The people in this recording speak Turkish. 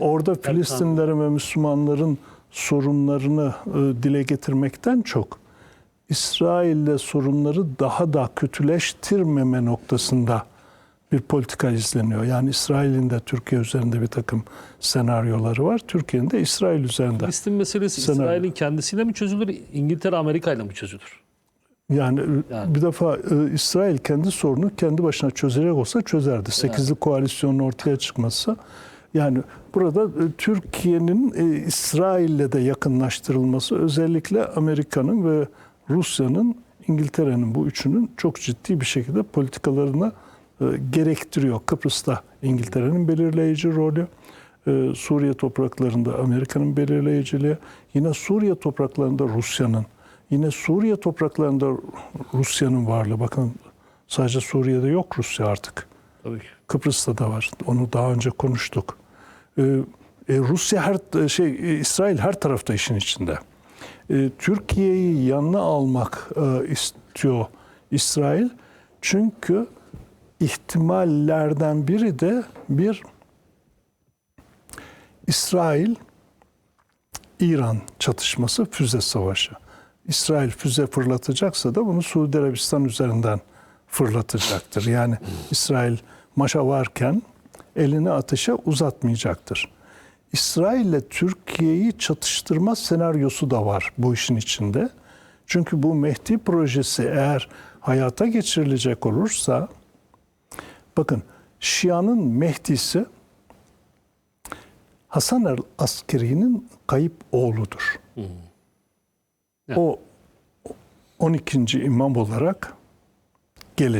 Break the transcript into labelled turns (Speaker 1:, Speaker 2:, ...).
Speaker 1: Orada Filistinlerin ve Müslümanların sorunlarını e, dile getirmekten çok İsrail'le sorunları daha da kötüleştirmeme noktasında bir politika izleniyor. Yani İsrail'in de Türkiye üzerinde bir takım senaryoları var. Türkiye'nin de İsrail üzerinde.
Speaker 2: Filistin meselesi
Speaker 1: Senaryo.
Speaker 2: İsrail'in kendisiyle mi çözülür, İngiltere Amerika ile mi çözülür?
Speaker 1: Yani,
Speaker 2: Yani.
Speaker 1: bir defa e, İsrail kendi sorunu kendi başına çözecek olsa çözerdi. Sekizli koalisyonun ortaya çıkması. Yani burada e, Türkiye'nin e, İsrail'le de yakınlaştırılması özellikle Amerika'nın ve Rusya'nın, İngiltere'nin bu üçünün çok ciddi bir şekilde politikalarına e, gerektiriyor. Kıbrıs'ta İngiltere'nin belirleyici rolü, e, Suriye topraklarında Amerika'nın belirleyiciliği, yine Suriye topraklarında Rusya'nın, yine Suriye topraklarında Rusya'nın varlığı. Bakın sadece Suriye'de yok Rusya artık.
Speaker 2: Tabii.
Speaker 1: Kıbrıs'ta da var. Onu daha önce konuştuk. Ee, e, Rusya her şey e, İsrail her tarafta işin içinde. Türkiye'yi yanına almak e, istiyor İsrail. Çünkü ihtimallerden biri de bir İsrail İran çatışması füze savaşı. İsrail füze fırlatacaksa da bunu Suudi Arabistan üzerinden fırlatacaktır. Yani İsrail maşa varken elini ateşe uzatmayacaktır. İsrail ile Türkiye'yi çatıştırma senaryosu da var bu işin içinde. Çünkü bu Mehdi projesi eğer hayata geçirilecek olursa bakın Şia'nın Mehdi'si Hasan el Askeri'nin kayıp oğludur. O 12. imam olarak